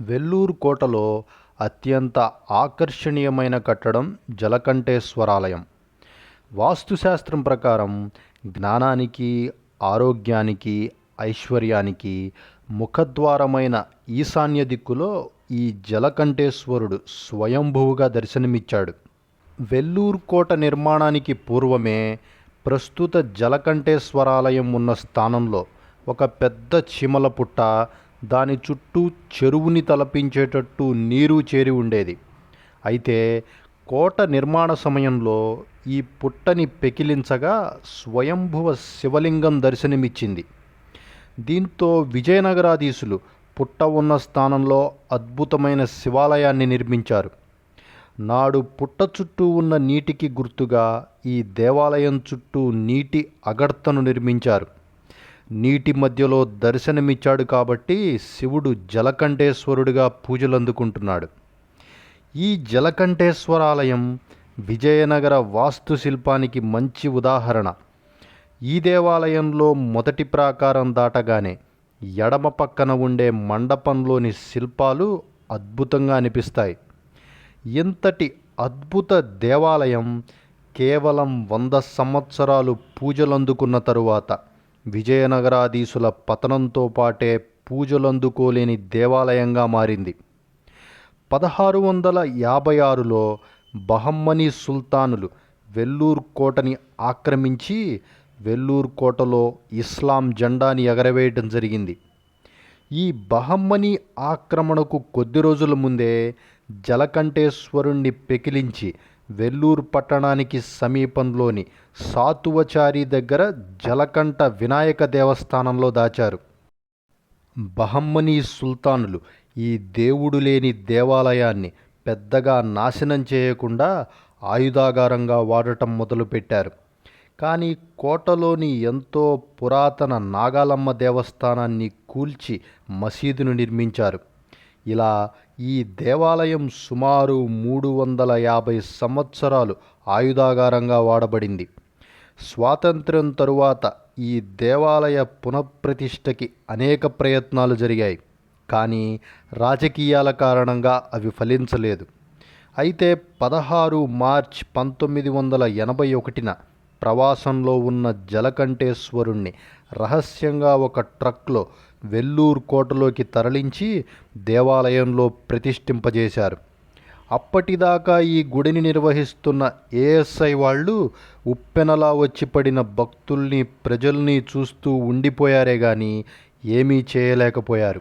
వెల్లూరు కోటలో అత్యంత ఆకర్షణీయమైన కట్టడం జలకంఠేశ్వరాలయం. వాస్తుశాస్త్రం ప్రకారం జ్ఞానానికి ఆరోగ్యానికి ఐశ్వర్యానికి ముఖద్వారమైన ఈశాన్య దిక్కులో ఈ జలకంఠేశ్వరుడు స్వయంభువుగా దర్శనమిచ్చాడు. వెల్లూరు కోట నిర్మాణానికి పూర్వమే ప్రస్తుత జలకంఠేశ్వరాలయం ఉన్న స్థానంలో ఒక పెద్ద చిమల పుట్ట దాని చుట్టూ చెరువుని తలపించేటట్టు నీరు చేరి ఉండేది. అయితే కోట నిర్మాణ సమయంలో ఈ పుట్టని పెకిలించగా స్వయంభువ శివలింగం దర్శనమిచ్చింది. దీంతో విజయనగరాధీశులు పుట్ట ఉన్న స్థానంలో అద్భుతమైన శివాలయాన్ని నిర్మించారు. నాడు పుట్ట చుట్టూ ఉన్న నీటికి గుర్తుగా ఈ దేవాలయం చుట్టూ నీటి అగడ్తను నిర్మించారు. నీటి మధ్యలో దర్శనమిచ్చాడు కాబట్టి శివుడు జలకంఠేశ్వరుడిగా పూజలు అందుకుంటున్నాడు ఈ జలకంఠేశ్వరాలయం విజయనగర వాస్తుశిల్పానికి మంచి ఉదాహరణ. ఈ దేవాలయంలో మొదటి ప్రాకారం దాటగానే ఎడమ పక్కన ఉండే మండపంలోని శిల్పాలు అద్భుతంగా అనిపిస్తాయి. ఇంతటి అద్భుత దేవాలయం కేవలం వంద సంవత్సరాలు పూజలందుకున్న తరువాత. విజయనగరాధీశుల పతనంతో పాటే పూజలందుకోలేని దేవాలయంగా మారింది. పదహారు వందల యాభై ఆరులో బహమ్మనీ సుల్తానులు వెల్లూరు కోటని ఆక్రమించి వెల్లూరు కోటలో ఇస్లాం జెండాని ఎగరవేయటం జరిగింది. ఈ బహమ్మనీ ఆక్రమణకు కొద్ది రోజుల ముందే జలకంఠేశ్వరుణ్ణి పెకిలించి వెల్లూరు పట్టణానికి సమీపంలోని సాతువచారి దగ్గర జలకంఠ వినాయక దేవస్థానంలో దాచారు. బహమ్మనీ సుల్తానులు ఈ దేవుడు లేని దేవాలయాన్ని పెద్దగా నాశనం చేయకుండా ఆయుధాగారంగా వాడటం మొదలుపెట్టారు. కానీ కోటలోని ఎంతో పురాతన నాగాలమ్మ దేవస్థానాన్ని కూల్చి మసీదును నిర్మించారు. ఇలా ఈ దేవాలయం సుమారు మూడు వందల యాభై సంవత్సరాలు ఆయుధాగారంగా వాడబడింది. స్వాతంత్ర్యం తరువాత ఈ దేవాలయ పునఃప్రతిష్టకి అనేక ప్రయత్నాలు జరిగాయి. కానీ రాజకీయాల కారణంగా అవి ఫలించలేదు. అయితే పదహారు మార్చ్ పంతొమ్మిది వందల ఎనభై ఒకటిన ప్రవాసంలో ఉన్న జలకంఠేశ్వరుణ్ణి రహస్యంగా ఒక ట్రక్లో వెల్లూరు కోటలోకి తరలించి దేవాలయంలో ప్రతిష్ఠింపజేశారు. అప్పటిదాకా ఈ గుడిని నిర్వహిస్తున్న ఏఎస్ఐ వాళ్ళు ఉప్పెనలా వచ్చి పడిన భక్తుల్ని ప్రజల్ని చూస్తూ ఉండిపోయారే కానీ ఏమీ చేయలేకపోయారు.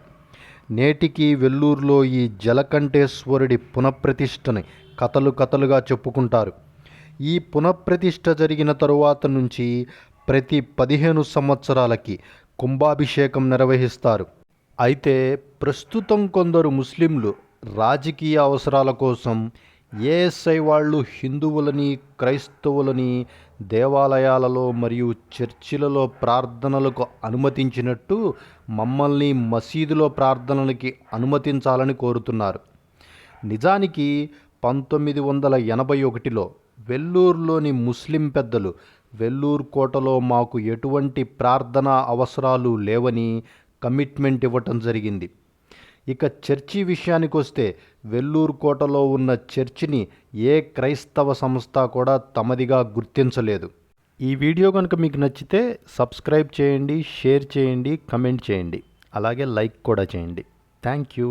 నేటికి వెల్లూరులో ఈ జలకంఠేశ్వరుడి పునఃప్రతిష్టని కథలు కథలుగా చెప్పుకుంటారు. ఈ పునఃప్రతిష్ఠ జరిగిన తరువాత నుంచి ప్రతి పదిహేను సంవత్సరాలకి కుంభాభిషేకం నిర్వహిస్తారు. అయితే ప్రస్తుతం కొందరు ముస్లింలు రాజకీయ అవసరాల కోసం ఏఎస్ఐ వాళ్ళు హిందువులని క్రైస్తవులని దేవాలయాలలో మరియు చర్చిలలో ప్రార్థనలకు అనుమతించినట్టు మమ్మల్ని మసీదులో ప్రార్థనలకి అనుమతించాలని కోరుతున్నారు. నిజానికి పంతొమ్మిది వందల ఎనభై ఒకటిలో వెల్లూరులోని ముస్లిం పెద్దలు వెల్లూరు కోటలో మాకు ఎటువంటి ప్రార్థనా అవసరాలు లేవని కమిట్మెంట్ ఇవ్వటం జరిగింది. ఇక చర్చి విషయానికొస్తే వెల్లూరు కోటలో ఉన్న చర్చిని ఏ క్రైస్తవ సంస్థ కూడా తమదిగా గుర్తించలేదు. ఈ వీడియో కనుక మీకు నచ్చితే సబ్స్క్రైబ్ చేయండి షేర్ చేయండి కమెంట్ చేయండి. అలాగే లైక్ కూడా చేయండి. Thank you.